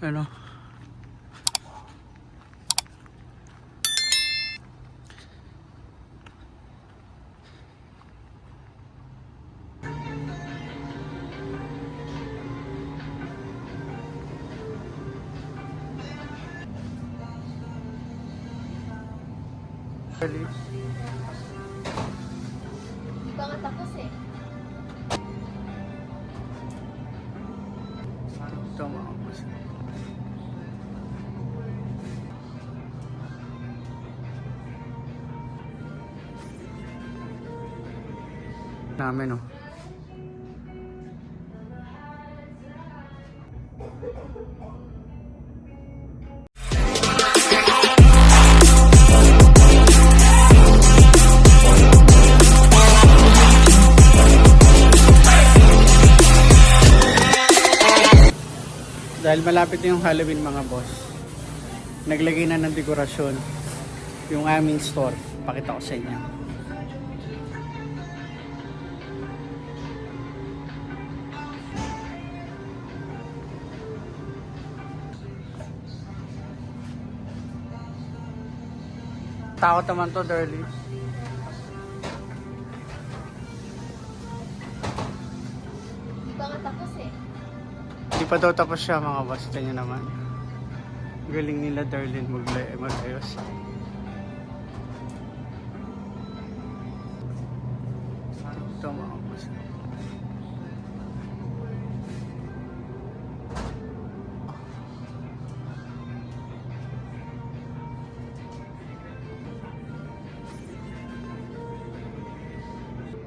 Ano? Really? Di ba nga tapos eh? Ito mga boss. Namin oh. Dahil malapit na yung Halloween mga boss. Naglagay na ng dekorasyon yung aming store. Pakita ko sa inyo. Takot naman to, Darly. Di ba nga tapos eh? Hindi pa daw tapos siya mga boss. Nyo naman. Galing nila Darlene magla- magayos.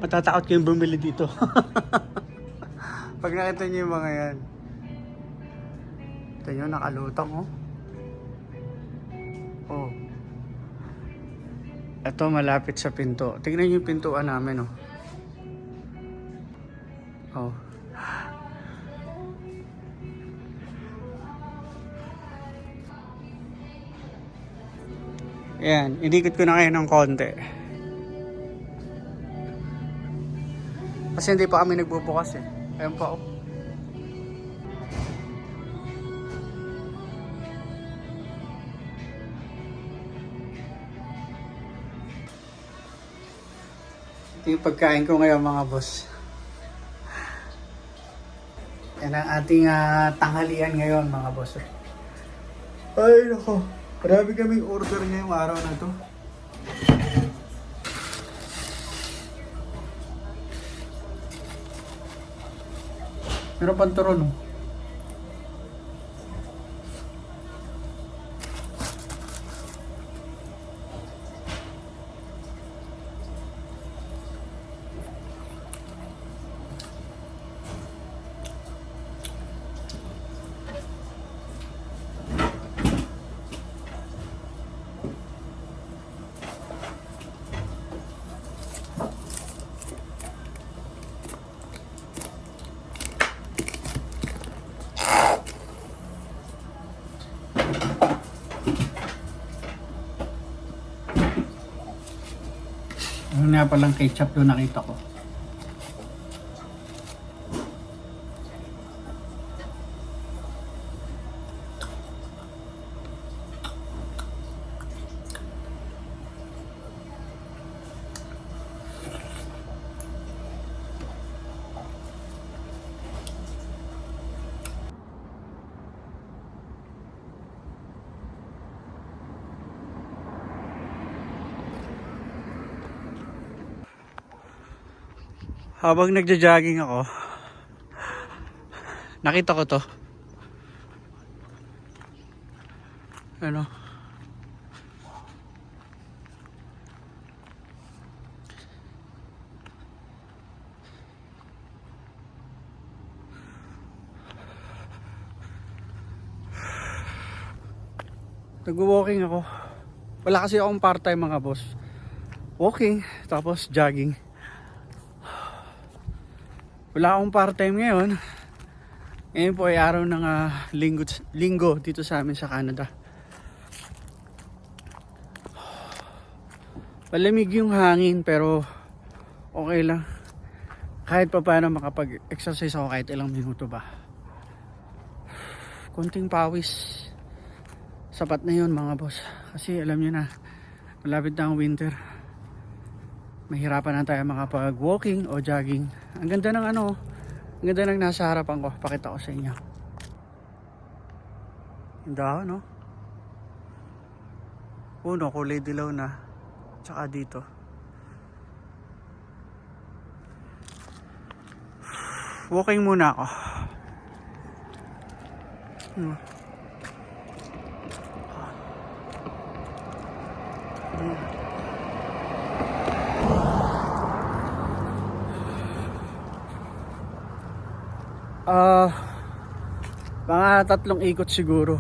Matatakot kayong bumili dito. Pag nakita niyo yung mga yan. Ito nyo, nakalutang oh. Oh. Ito malapit sa pinto. Tingnan niyo yung pintuan namin oh. Oh. Yan, inikot ko na kayo ng konti. Kasi hindi pa kami nagbubukas eh. Ayun pa oh. Ito yung pagkain ko ngayon mga boss. Yan ang ating ah, tanghalian ngayon mga boss. Ay nako, marami kaming order ngayong araw na to. Meron pang nga palang ketchup doon nakita ko. Habang nagja-jogging ako, nakita ko to. Ano? Nag-walking ako. Wala kasi akong part-time mga boss. Walking, tapos jogging. Wala akong part-time ngayon. Ngayon po ay araw ng ah, linggo, linggo dito sa amin sa Canada. Malamig yung hangin pero okay lang. Kahit pa paano makapag-exercise ako kahit ilang minuto ba. konting pawis. Sapat na yun mga boss. Kasi alam nyo na, malapit na ang winter. Mahirapan na tayo makapag-walking o jogging. Ang ganda ng ano, ang ganda ng nasa harapan ko. Pakita ko sa inyo. Ang dahon, no? Uno, kulay dilaw na. Tsaka dito. Walking muna ako. Hmm. Ah, mga tatlong ikot siguro.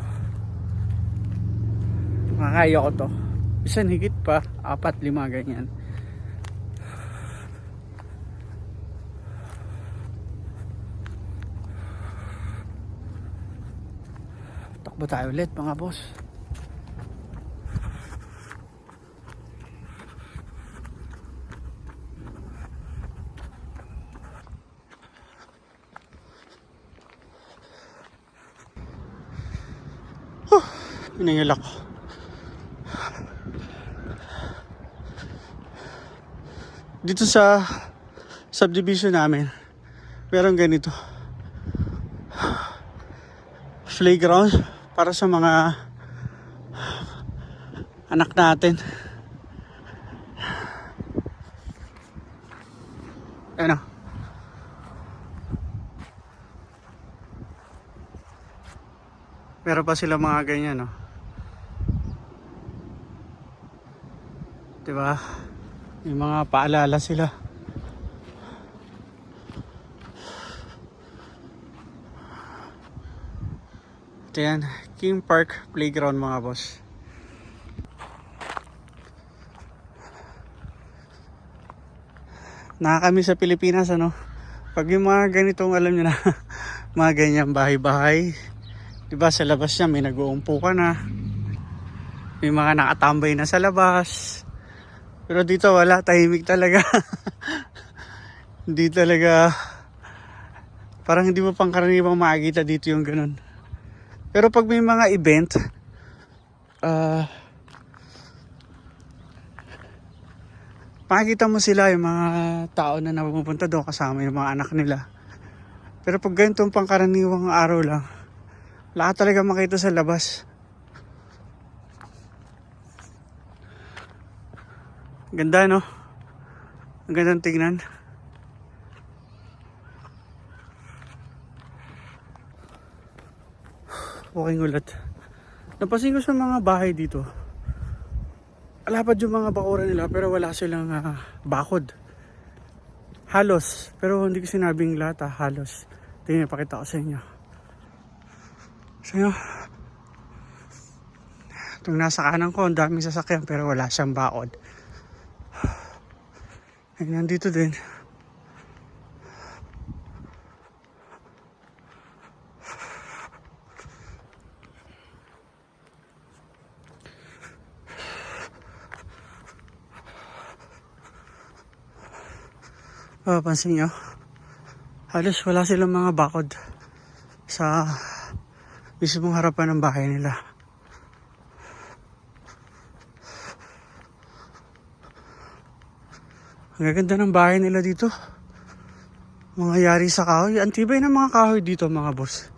Makakaya ko to. Isa higit pa, apat, lima, ganyan. Takbo tayo ulit mga boss. Pinangil ako. Dito sa subdivision namin, meron ganito. Playground para sa mga anak natin. Ano? Meron pa sila mga ganyan, no? Diba? May mga paalala sila. Ito yan, King Park Playground mga boss. Nakakami sa Pilipinas ano. Pag yung mga ganitong alam nyo na, mga ganyan bahay-bahay. Diba sa labas niya may nag-uumpo ka na. May mga nakatambay na sa labas. Pero dito wala, tahimik talaga. hindi talaga, parang hindi mo pangkaraniwang makikita dito yung ganun. Pero pag may mga event, ah, makikita mo sila yung mga tao na napupunta doon kasama yung mga anak nila. Pero pag ganitong pangkaraniwang araw lang, ka talaga makita sa labas. Ganda no? Ang gandang tingnan. Walking ulit. Napansin ko sa mga bahay dito. Alapad yung mga bakura nila pero wala silang ah, bakod. Halos. Pero hindi ko sinabing lahat ah, halos. Tingnan, pakita ko sa inyo. Sa inyo. Itong nasa kanan ko, ang daming sasakyan pero wala siyang bakod. Ay, nandito din. Papansin nyo, halos wala silang mga bakod sa mismong harapan ng bahay nila. Ang gaganda ng bahay nila dito. Mga yari sa kahoy. Ang tibay ng mga kahoy dito mga boss.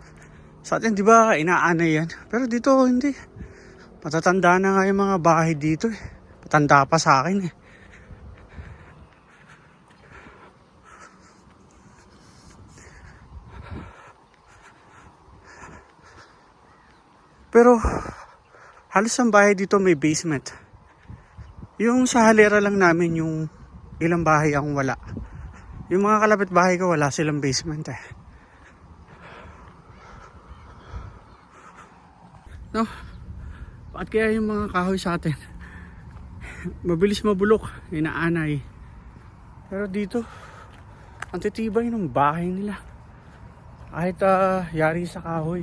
Sa atin di ba inaanay yan? Pero dito hindi. Matatanda na nga yung mga bahay dito eh. Matanda pa sa akin eh. Pero halos ang bahay dito may basement. Yung sa halera lang namin yung ilang bahay ang wala. Yung mga kalapit bahay ko wala silang basement eh. No? Bakit kaya yung mga kahoy sa atin? Mabilis mabulok, inaanay. Pero dito, ang titibay ng bahay nila. Kahit ah, yari sa kahoy.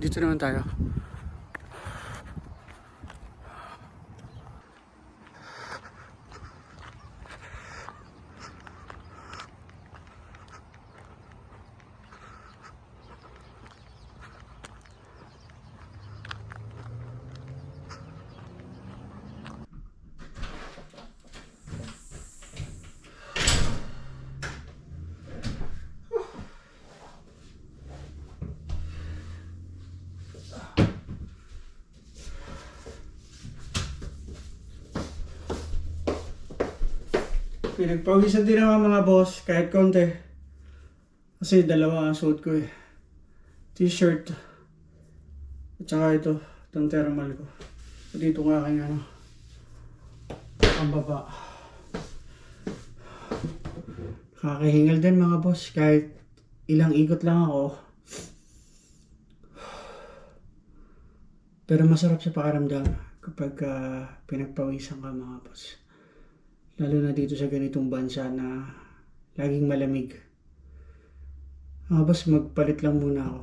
Dito naman tayo. Pinagpawisan din naman mga boss, kahit konti. Kasi dalawa ang suot ko eh. T-shirt. At saka ito, itong thermal ko. Dito nga aking ano, ang baba. Kakahingal din mga boss, kahit ilang ikot lang ako. Pero masarap sa pakiramdam kapag ah, pinagpawisan ka mga boss. Lalo na dito sa ganitong bansa na laging malamig. Mga boss, magpalit lang muna ako.